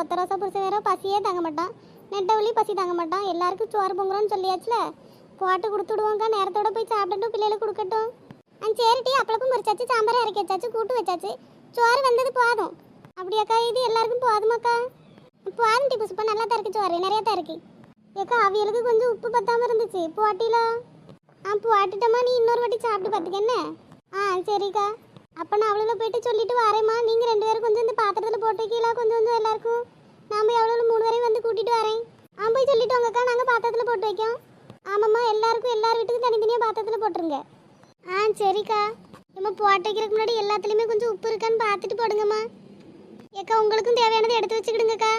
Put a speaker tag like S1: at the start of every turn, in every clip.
S1: ஒத்த ரோசா புருஷன் வேற பசியே தாங்க மாட்டான். நெட்டவழி பசி தாங்க மாட்டான். எல்லாருக்கும் சோறு பொங்குறோன்னு சொல்லியாச்சுல? போட்டு கொடுத்து நேரத்தோட போய் சாப்பிட்டுட்டு பிள்ளைகளுக்கு கொடுக்கட்டும். ஆ சரிட்டி அப்பளப்பும் பொரிச்சாச்சு சாம்பார் இறக்கி வச்சாச்சு கூட்டு வச்சாச்சு. சோறு வந்தது போதும். அப்படியாக்கா இது எல்லாருக்கும் போதுமாக்கா? போதும் டி புஷ்பா நல்லா தான் இருக்கு சோறு. நிறையா தான் இருக்கு. ஏக்கா அவியலுக்கு கொஞ்சம் உப்பு பத்தாமல் இருந்துச்சு. போட்டிலா? ஆ போட்டுட்டோமா நீ இன்னொரு வாட்டி சாப்பிட்டு பார்த்துக்க என்ன? ஆ சரிக்கா. அப்போ நான் அவ்வளோ போயிட்டு சொல்லிட்டு வரேம்மா. நீங்கள் ரெண்டு பேரும் கொஞ்சம் இந்த பாத்திரத்தில் போட்டு வைக்கலாம் கொஞ்சம் கொஞ்சம் எல்லாருக்கும் நான் போய் அவ்வளோ மூணு வரையும் வந்து கூட்டிட்டு வரேன். ஆ போய் சொல்லிட்டு வாங்கக்கா. நாங்கள் பாத்திரத்தில் போட்டு வைக்கோம் ஆமாம்மா எல்லாருக்கும் எல்லார் வீட்டுக்கும் தனித்தனியாக பாத்திரத்தில் போட்டுருங்க. ஆ சரிக்கா. நம்ம போட்டு வைக்கிறதுக்கு முன்னாடி எல்லாத்துலேயுமே கொஞ்சம் உப்பு இருக்கான்னு பார்த்துட்டு போடுங்கம்மா. ஏக்கா உங்களுக்கும் தேவையானதை எடுத்து வச்சுக்கிடுங்கக்கா.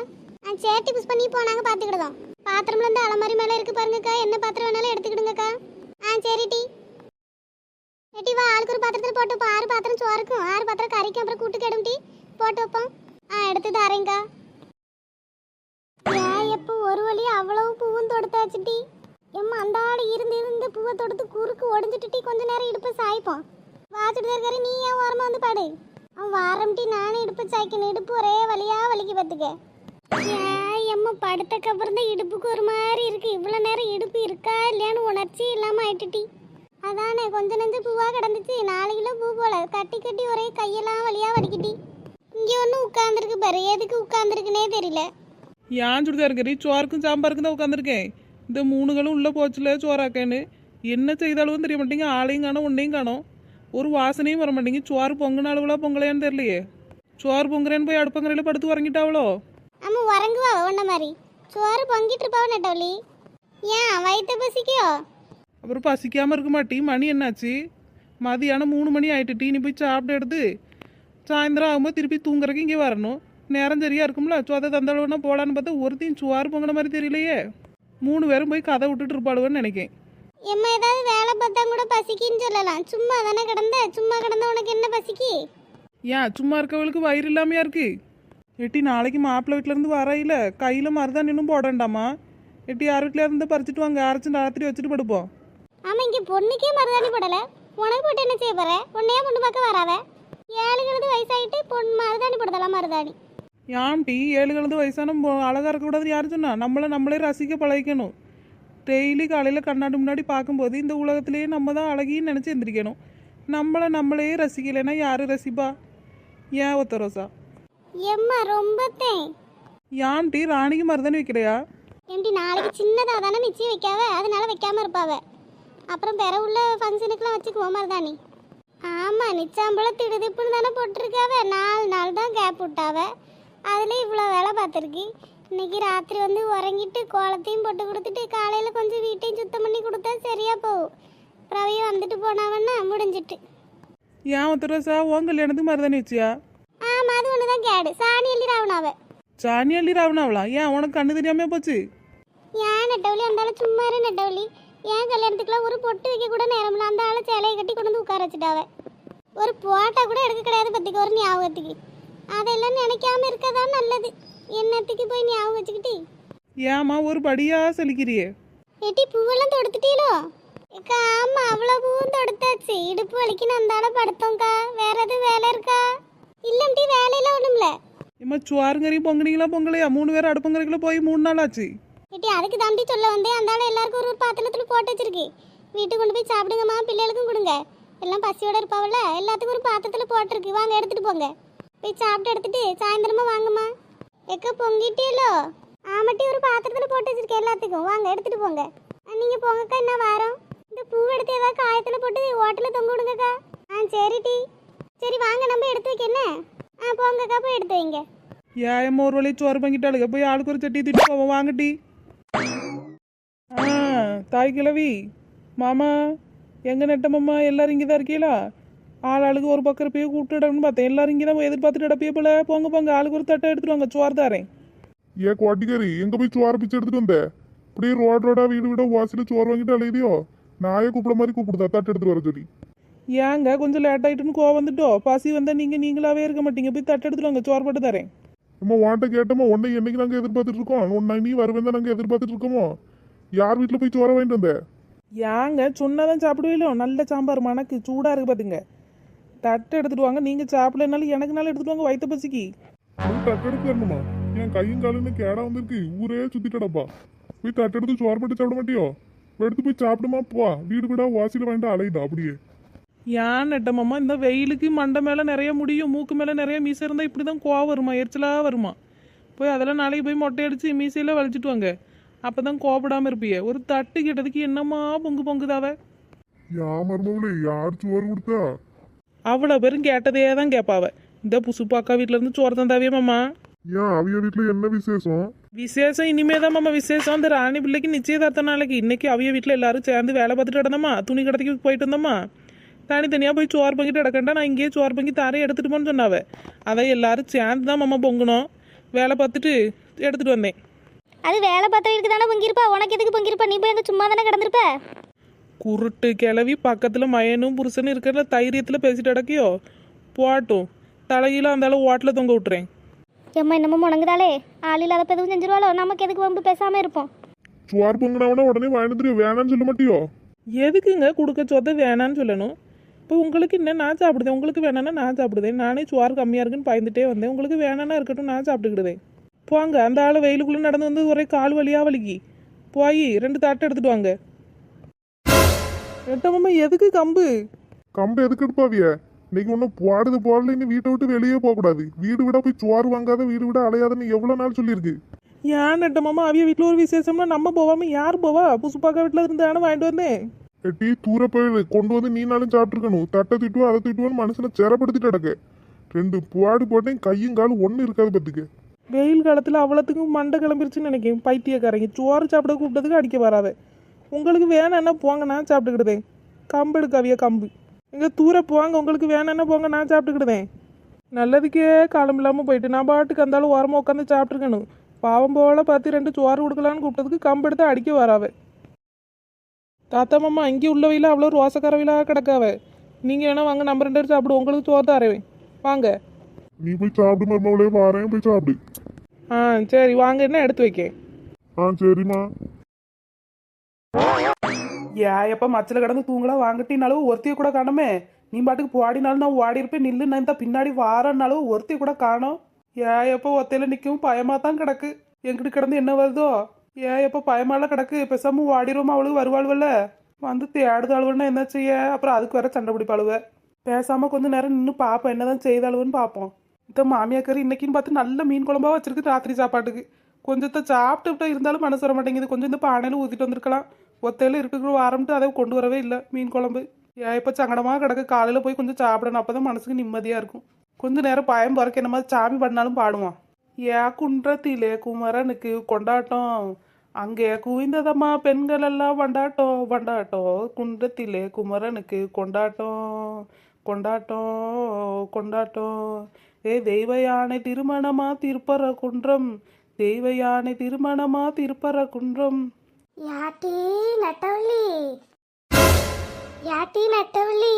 S1: ஆ சேட்டி புஷ் பண்ணி போனாங்க பார்த்துக்கிடுதோம் பாத்திரம்ல இந்த அலமாரி மேலே இருக்கு பாருங்கக்கா. என்ன பாத்திரம் வேணாலும் எடுத்துக்கிடுங்கக்கா. ஆ சரி டீ. ஏட்டி வா ஆளுக்கு ஒரு பாத்திரத்தில் போட்டு வைப்போம். ஆறு பாத்திரம் சோறுக்கும் ஆறு பாத்திரம் கறிக்கும். அப்புறம் கூட்டு கேடும் டி. போட்டு வைப்போம். ஆ எடுத்து தரேங்க்கா ஏன் எப்போ ஒரு வழி அவ்வளவு பூவும் தொடுத்தாச்சு டி. எம்மா அந்த ஆள் இருந்து இருந்து பூவை தொடுத்து குறுக்கு ஒடிஞ்சிட்டு டி. கொஞ்ச நேரம் இடுப்பு சாய்ப்போம். வாச்சிட்டு இருக்காரு நீ ஏன் ஓரமாக வந்து பாடு. அவன் வாரம் டி நானும் இடுப்பு சாய்க்கணும். இடுப்பு ஒரே வழியாக வலிக்கு பார்த்துக்க. ஏன் எம்மா படுத்தக்கு தான் இடுப்புக்கு ஒரு மாதிரி இருக்கு. இவ்வளோ நேரம் இடுப்பு இருக்கா இல்லையான்னு உணர்ச்சி இல்லாமல் ஆயிட்டுட்டி அதானே கொஞ்ச நெஞ்சு பூவா கிடந்துச்சு. நாலு கிலோ பூ போல. கட்டி கட்டி ஒரே கையெல்லாம் வலியா வலிக்கிட்டி. இங்கே ஒன்று உட்காந்துருக்கு பாரு. எதுக்கு உட்காந்துருக்குனே தெரியல.
S2: ஏன் சுடிதார் கறி? சோறுக்கும் சாம்பாருக்கும் தான் உட்காந்துருக்கேன் இந்த மூணுகளும் உள்ளே போச்சுல சோறாக்கேன்னு. என்ன செய்தாலும் தெரிய மாட்டேங்க ஆளையும் காணோம் உன்னையும் காணோம். ஒரு வாசனையும் வர மாட்டேங்க சோறு பொங்கின அளவுல பொங்கலையான்னு தெரியலையே. சோறு பொங்குறேன்னு போய் அடுப்பங்கரையில் படுத்து உறங்கிட்டாவளோ?
S1: அம்மா உறங்குவா உன்ன மாதிரி? சோறு பொங்கிட்டு இருப்பாவ நட்டவழி ஏன் வயிற்று பசிக்கோ?
S2: அப்புறம் பசிக்காமல் இருக்க மாட்டி மணி என்னாச்சு? மதியானம் மூணு மணி ஆயிட்டு டீ நீ போய் சாப்பிட்டு எடுத்து. சாயந்தரம் ஆகும்போது திருப்பி தூங்குறதுக்கு இங்கே வரணும். நேரம் சரியா இருக்கும்ல? சோதை தந்தளவுனா போலான்னு பார்த்தா ஒருத்தையும் சுவாறு பொங்கின மாதிரி தெரியலையே. மூணு பேரும் போய் கதை விட்டுட்டு இருப்பாளுவன்னு நினைக்கேன்.
S1: எம்மா ஏதாவது வேலை பார்த்தா கூட பசிக்குன்னு சொல்லலாம். சும்மா தானே கிடந்த? சும்மா கிடந்த உனக்கு என்ன பசிக்கு?
S2: ஏன் சும்மா இருக்கவளுக்கு வயிறு இல்லாமையா இருக்கு? எட்டி நாளைக்கு மாப்பிள்ளை வீட்டிலேருந்து வரையில கையில் மருதான் இன்னும் போடண்டாமா? எட்டி யார் வீட்டில் இருந்து பறிச்சிட்டு வாங்க. அரைச்சு ராத்திரி வச்சுட்டு படுப்போம்.
S1: ஆமா இங்க பொண்ணுக்கே மருதாணி போடல. உனக்கு போட்டு என்ன செய்ய போற? உன்னையே பொண்ணு பார்க்க வராவ ஏழு கழுது வயசாயிட்டு பொண்ணு மருதாணி போடுதலாம் மருதாணி.
S2: ஏன் டீ ஏழு கலந்து வயசான பொ- அழகா இருக்கக்கூடாதுன்னு யார் சொன்னா? நம்மளை நம்மளே ரசிக்க பழகிக்கணும். டெய்லி காலையில் கண்ணாடி முன்னாடி பார்க்கும்போது இந்த உலகத்திலேயே நம்ம தான் அழகின்னு நினச்சி எந்திரிக்கணும். நம்மளை நம்மளே ரசிக்கலைன்னா யார் ரசிப்பா? ஏன் ஒத்த ரோசா?
S1: எம்மா ரொம்ப தேன்.
S2: ஏன் டீ ராணிக்கு மருதாணி வைக்கலையா?
S1: ஏண்டி நாளைக்கு சின்னதா தானே நிச்சயம் வைக்காவ? அதனால வைக்காம இருப்பாவ? அப்புறம் பிற உள்ள ஃபங்க்ஷனுக்குலாம் வச்சுக்குவோம் மருதாணி. ஆமா நிச்சாம்பளம் திடுதிப்புன்னு தானே போட்டிருக்காவ. நாலு நாள் தான் கேப் விட்டாவ. அதுல இவ்வளோ வேலை பார்த்துருக்கு. இன்னைக்கு ராத்திரி வந்து உறங்கிட்டு கோலத்தையும் போட்டு கொடுத்துட்டு காலையில் கொஞ்சம் வீட்டையும் சுத்தம் பண்ணி கொடுத்தா சரியா போகும். பிரவையும் வந்துட்டு போனாவன்னா முடிஞ்சிட்டு.
S2: ஏன் ஒத்த ரோசா உன் கல்யாணத்துக்கு மருதாணி வச்சியா?
S1: ஆமா அது ஒன்று தான் கேடு. சாணி எழுதி ராவணாவ
S2: சாணி அள்ளி ராவணாவளா ஏன் உனக்கு கண்ணு தெரியாம போச்சு?
S1: ஏன் நெட்டவழி அந்த ஆளு சும்மா இரு நெட்டவழி ஏன் கல்யாணத்துக்குலாம் ஒரு பொட்டு வைக்க கூட நேரம் இல்லை அந்த ஆளை சேலையை கட்டி கொண்டு வந்து உட்கார வச்சுட்டாவ. ஒரு போட்டோ கூட எடுக்க கிடையாது பத்திக்கு ஒரு ஞாபகத்துக்கு. அதெல்லாம் நினைக்காம இருக்கதான் நல்லது. என்னத்துக்கு போய் ஞாபகம் வச்சுக்கிட்டு?
S2: ஏம்மா ஒரு படியா செலிக்கிறியே?
S1: எட்டி பூவெல்லாம் தொடுத்துட்டீங்களோ ஏக்கா ஆமா அவ்வளோ பூவும் தொடுத்தாச்சு. இடுப்பு வலிக்குன்னு அந்த ஆளை படுத்தோங்க்கா வேற எதுவும் வேலை இருக்கா? இல்லம்டி வேலையெல்லாம் ஒன்றும்ல
S2: இம்மா சுவாருங்கரையும் பொங்குனீங்களா பொங்கலையா? மூணு பேர் அடுப்பங்கரைக்குள்ள போய் மூணு நாள் ஆச்சு.
S1: ஏட்டி அதுக்கு தாண்டி சொல்ல வந்தேன். அந்த எல்லாருக்கும் ஒரு ஒரு பாத்திரத்தில் போட்டு வச்சிருக்கு. வீட்டுக்கு கொண்டு போய் சாப்பிடுங்கம்மா பிள்ளைகளுக்கும் கொடுங்க. எல்லாம் பசியோட இருப்பாவில்ல எல்லாத்துக்கும் ஒரு பாத்திரத்தில் போட்டிருக்கு. வாங்க எடுத்துட்டு போங்க. போய் சாப்பிட்டு எடுத்துட்டு சாயந்தரமா வாங்கம்மா. எக்க பொங்கிட்டீங்களோ ஆமட்டி ஒரு பாத்திரத்தில் போட்டு வச்சிருக்கேன் எல்லாத்துக்கும். வாங்க எடுத்துட்டு போங்க. நீங்கள் நீங்க போங்கக்கா என்ன வாரம்? இந்த பூ எடுத்து ஏதாவது காயத்தில் போட்டு ஹோட்டலில் தொங்க விடுங்கக்கா. ஆ சரி டி. சரி வாங்க நம்ம எடுத்து வைக்க என்ன? ஆ போங்கக்கா போய் எடுத்து வைங்க.
S2: ஏன் ஒரு வழி சோறு பங்கிட்டாளுங்க. போய் ஆளுக்கு ஒரு சட்டி திட்டு போவோம் வாங்கட்டி தாய் கிழவி மாமா எங்க நெட்ட மாமா எல்லாரும் இங்கே தான் இருக்கீங்களா ஆள் ஆளுக்கு ஒரு பக்கம் போய் கூப்பிட்டுடணும்னு பார்த்தேன். எல்லாரும் இங்கே தான் எதிர்பார்த்துட்டு இடப்பே போல. போங்க போங்க. ஆளுக்கு ஒரு தட்டை எடுத்துட்டு வாங்க. சோறு தாரேன்.
S3: ஏ கோட்டிக்காரி எங்க போய் சோறு பிச்சு எடுத்துட்டு வந்த? இப்படியே ரோட் ரோடா வீடு வீடா வாசல சோறு வாங்கிட்டு அலையுதியோ? நாயே கூப்பிட மாதிரி கூப்பிடுதா? தட்டு எடுத்துட்டு வர சொல்லி.
S2: ஏங்க கொஞ்சம் லேட் ஆயிட்டுன்னு கோவம் வந்துட்டோ? பசி வந்தா நீங்க நீங்களாவே இருக்க மாட்டீங்க. போய் தட்டை எடுத்துட்டு வாங்க. சோறு போட்டு தரேன்.
S3: நம்ம வாண்ட கேட்டோமா? உன்னை என்னைக்கு நாங்க எதிர்பார்த்துட்டு இருக்கோம்? உன்னை நீ வருவேன் தான் நாங்க எதிர்பார்த்துட்டு இருக்கோமோ? யார் வீட்டுல போய் சோற வாங்கிட்டு வந்த?
S2: ஏங்க சொன்னாதான் சாப்பிடுவீங்களோ நல்ல சாம்பார் மணக்கு சூடாக இருக்கு பார்த்துங்க தட்டை எடுத்துட்டு வாங்க. நீங்கள் சாப்பிடலனாலும் எனக்குனாலும் எடுத்துட்டு வாங்க வயிற்று பசிக்கு.
S3: அது தட்டெடுத்து தரணுமா? என் கையும் காலுன்னு கேடா வந்திருக்கு. ஊரே சுத்திட்டடப்பா போய் தட்டெடுத்து சோறு போட்டு சாப்பிட மாட்டியோ? எடுத்து போய் சாப்பிடுமா? போ. வீடு வீடா வாசியில வாங்கிட்டு அலையுதா அப்படியே.
S2: ஏன் நெட்டமாம்மா இந்த வெயிலுக்கு மண்டை மேலே நிறைய முடியும் மூக்கு மேலே நிறைய மீசை இருந்தால் இப்படி தான் கோவம் வருமா? எரிச்சலாக வருமா? போய் அதெல்லாம் நாளைக்கு போய் மொட்டை அடித்து மீசையில் வலிச்சிட்டு வாங்க. அப்போ தான் கோபப்படாமல் இருப்பீங்க ஒரு தட்டு கேட்டதுக்கு என்னம்மா பொங்கு பொங்குதாவ?
S3: யா மருமகளே யார் சோறு கொடுத்தா?
S2: அவ்வளோ பேரும் கேட்டதே தான் கேட்பாவ இந்த புசுப்பு அக்கா வீட்டிலேருந்து சோறு தந்தாவே மாமா.
S3: ஏன் அவிய வீட்டுல என்ன விசேஷம்?
S2: விசேஷம் இனிமே தான் மாமா விசேஷம். இந்த ராணி பிள்ளைக்கு நிச்சயதார்த்த நாளைக்கு. இன்னைக்கு அவிய வீட்டில் எல்லாரும் சேர்ந்து வேலை பார்த்துட்டு கிடந்தம்மா துணி கடைக்கு போயிட்டு இருந்தம்மா தனித்தனியாக போய் சோறு பங்கிட்டு கிடக்கண்டா? நான் இங்கேயே சோறு பங்கி தாரே எடுத்துட்டு போன்னு சொன்னாவ. அதை எல்லாரும் சேர்ந்து தான் மாமா பொங்கணும். வேலை பார்த்துட்டு எடுத்துட்டு வந்தேன்.
S1: அது வேலை பார்த்தவங்களுக்கு தானே பொங்கியிருப்பா? உனக்கு எதுக்கு பொங்கியிருப்பா? நீ போய் அங்கே சும்மா தானே கிடந்திருப்ப?
S2: குருட்டு கிளவி பக்கத்தில் மயனும் புருஷனும் இருக்கிற தைரியத்தில் பேசிட்டு அடக்கியோ போட்டும் தலையில அந்த அளவு ஓட்டில் தொங்க விட்டுறேன்.
S1: எம்மா என்னமோ முணங்குதாலே ஆள் இல்லாத எதுவும் செஞ்சிருவாளோ? நமக்கு எதுக்கு வம்பு? பேசாமல் இருப்போம்.
S3: சோறு பொங்கினவனா உடனே வாங்கிட்டு வேணாம்னு சொல்ல மாட்டியோ?
S2: எதுக்குங்க கொடுக்க சொத்தை வேணான்னு சொல்லணும்? இப்போ உங்களுக்கு என்ன? நான் சாப்பிடுதேன். உங்களுக்கு வேணான்னா நான் சாப்பிடுதேன். நானே சோறு கம்மியாக இருக்குன்னு பயந்துட்டே வந்தேன். உங்களுக்கு வேணான்னா இருக்கட்டும். நான் சாப்பிட்டுக்கிடுதேன் போங்க. அந்த ஆள் வெயிலுக்குள்ளே நடந்து வந்து ஒரே கால் வலியாக வலிக்கு. போய் ரெண்டு தட்டை எடுத்துட்டு வாங்க. எட்டமாம்மா எதுக்கு கம்பு?
S3: கம்பு எதுக்கு எடுப்பாவிய? இன்னைக்கு ஒன்றும் போடுது போடல இன்னும் வீட்டை விட்டு வெளியே போகக்கூடாது வீடு விட போய் சோறு வாங்காத வீடு விட அலையாதுன்னு எவ்வளோ நாள் சொல்லியிருக்கு?
S2: ஏன் நட்டமாமா அவிய வீட்டில் ஒரு விசேஷம்னா நம்ம போவாம யார் போவா? புசுப்பாக்கா வீட்டில் இருந்து தானே வாங்கிட்டு வந்தேன்.
S3: டீ தூர போயிடு கொண்டு வந்து நீ நாளும் சாப்பிட்டுருக்கணும். தட்டை திட்டுவா அதை திட்டுவான்னு மனுஷனை சிறப்படுத்திட்டு கிடக்க. ரெண்டு புவாடு போட்டேன் கையும் காலும் ஒன்றும் இருக்காது பத்துக்கு
S2: வெயில் காலத்தில் அவ்வளோத்துக்கும் மண்டை கிளம்பிருச்சுன்னு நினைக்கிறேன். பைத்தியக்காரங்க. சோறு சாப்பிட கூப்பிட்டதுக்கு அடிக்க வராத. உங்களுக்கு வேணான்னா போங்க நான் சாப்பிட்டுக்கிடுதேன். கம்பு எடுக்காவிய கம்பு? எங்க தூர போங்க உங்களுக்கு வேணான்னா போங்க நான் சாப்பிட்டுக்கிடுதேன். நல்லதுக்கே காலம் இல்லாமல் போயிட்டு நான் பாட்டுக்கு அந்தாலும் ஓரமாக உட்காந்து சாப்பிட்ருக்கணும் பாவம் போல பார்த்து ரெண்டு சோறு கொடுக்கலான்னு கூப்பிட்டதுக்கு கம்பு எடுத்து அடிக்க வராவ தாத்தா மாமா அங்கே உள்ள அவ்வளோ ரோசக்கார கிடக்காவே நீங்கள் வேணால் வாங்க நம்ம ரெண்டு பேரும் சாப்பிடுவோம். உங்களுக்கு சோறு தரவேன் வாங்க.
S3: நீ போய் சாப்பிடு மருமகளே வாரேன் போய் சாப்பிடு.
S2: ஆ சரி வாங்க என்ன எடுத்து வைக்கேன்
S3: ஆ சரிம்மா.
S2: ஏ எப்ப மச்சல கடந்து தூங்கலாம் வாங்கட்டினாலும் ஒருத்தைய கூட காணுமே. நீ பாட்டுக்கு போடினாலும் நான் ஓடி இருப்பேன் நில்லு நான் இந்த பின்னாடி வாரனாலும் ஒருத்தைய கூட காணோம். ஏ எப்போ ஒத்தையில நிற்கவும் பயமா தான் கிடக்கு. எங்கிட்டு கிடந்து என்ன வருதோ? ஏ எப்போ பயமால கிடக்கு பேசாம ஓடிடுவோம் அவளுக்கு வருவாளுவல்ல? வந்து தேடுதாளுவன்னா என்ன செய்ய? அப்புறம் அதுக்கு வேற சண்டை பிடிப்பாளுவ. பேசாம கொஞ்ச நேரம் நின்று பார்ப்போம் என்னதான் செய்தாளுவன்னு பார்ப்போம் இந்த மாமியாக்கறி இன்னைக்குன்னு பார்த்து நல்ல மீன் குழம்பா வச்சிருக்கு ராத்திரி சாப்பாட்டுக்கு. கொஞ்சத்தை சாப்பிட்டு இருந்தாலும் மனசு வர மாட்டேங்குது. கொஞ்சம் இந்த பானையில ஊத்திட்டு வந்திருக்கலாம். ஒத்தையில இருக்கிற வாரம்ட்டு அதை கொண்டு வரவே இல்லை மீன் குழம்பு. ஏன் இப்போ சங்கடமாக கிடக்கு. காலையில் போய் கொஞ்சம் சாப்பிடணும். அப்போ தான் மனசுக்கு நிம்மதியாக இருக்கும். கொஞ்ச நேரம் பயம் பிறக்க என்ன மாதிரி சாமி பண்ணாலும் பாடுவான். ஏ குன்றத்திலே குமரனுக்கு கொண்டாட்டம். அங்கே குவிந்ததம்மா பெண்கள் எல்லாம் வண்டாட்டம். வண்டாட்டம் குன்றத்திலே குமரனுக்கு கொண்டாட்டம். கொண்டாட்டம் கொண்டாட்டம் ஏ தெய்வ யானை திருமணமா திருப்பர குன்றம். தெய்வ யானை திருமணமா திருப்பர குன்றம்.
S1: யாட்டி நட்டவள்ளி. யாட்டி நட்டவள்ளி.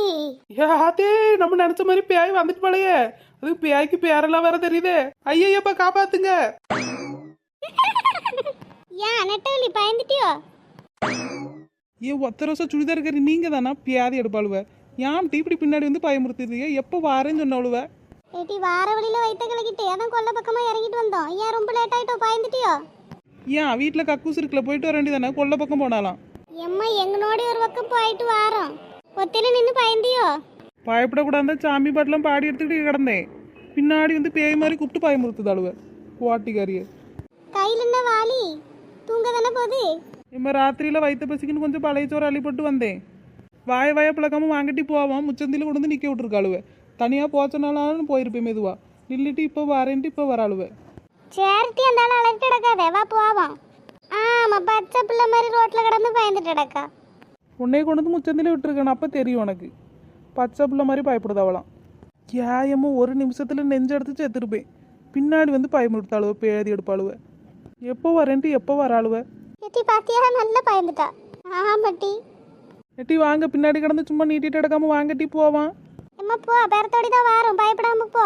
S2: யாத்தே நம்ம நினைச்ச மாதிரி பேய் வந்துட்டு போலயே. அது பேய்க்கு பேரெல்லாம் வேற தெரியுதே. ஐயப்பா காப்பாத்துங்க.
S1: ஏன் நட்டவள்ளி பயந்துட்டியோ?
S2: ஏ ஒத்த ரோசா சுடிதார் இருக்கிற நீங்க தானா பியாதி எடுப்பாளுவ. ஏன் இப்படி பின்னாடி வந்து பயமுறுத்துறீங்க எப்போ வாரேன்னு சொன்னாளுவ
S1: ஏட்டி வார வழியில வயிற்ற கலக்கிட்டு அதான் கொல்ல பக்கமா இறங்கிட்டு வந்தோம் ஏன் ரொம்ப லேட் ஆயிட்டோ? பயந்துட்டியோ?
S2: ஏன் வீட்டில் கக்கூஸ் இருக்குல்ல போயிட்டு வர வேண்டியதானே? கொல்ல பக்கம் போனாலாம்.
S1: எம்மா எங்கனோடி ஒரு பக்கம் போயிட்டு வாரோம். ஒத்தையில நின்று பயந்தியோ?
S2: பயப்படக்கூடாது சாமி பாட்டெல்லாம் பாடி எடுத்துக்கிட்டு கிடந்தேன். பின்னாடி வந்து பேய் மாதிரி கூப்பிட்டு பயமுறுத்துது அழுவ. ஓட்டிக்காரிய
S1: கையில் என்ன வாளி? தூங்க தானே போகுது?
S2: இம்ம ராத்திரியில் வயிற்று பசிக்குன்னு கொஞ்சம் பழைய சோறு அள்ளிப்பட்டு வந்தேன். வாய வாய பிளக்காம வாங்கிட்டு போவான் முச்சந்தில கொண்டு வந்து நிற்க விட்டுருக்காளுவ. தனியாக போச்சனாலும் போயிருப்பேன் மெதுவா. நில்லிட்டு இப்போ வரேன்ட்டு இப்போ வராளுவ.
S1: சேரிட்டி அந்த ஆள் அழைச்சிட்டு கிடக்காதே வா போவோம் ஆமா பச்சை பிள்ளை மாதிரி ரோட்ல கிடந்து பயந்துட்டு கிடக்கா.
S2: உன்னைய கொண்டு வந்து முச்சந்தில விட்டுருக்கேன் அப்போ தெரியும் உனக்கு. பச்சை பிள்ளை மாதிரி பயப்படுது அவளாம். கேயமும் ஒரு நிமிஷத்தில் நெஞ்செடுத்து செத்துருப்பேன். பின்னாடி வந்து பயமுறுத்தாளுவ பேதி எடுப்பாளுவ. எப்போ வரேன்ட்டு எப்போ வராளுவ?
S1: பாத்தியா நல்லா பயந்துட்டா. ஆமாட்டி.
S2: எட்டி வாங்க பின்னாடி கிடந்து சும்மா நீட்டிட்டு எடுக்காம வாங்கட்டி போவான்.
S1: எம்மா போ பேரத்தோடி தான் வாரோம். பயப்படாம போ.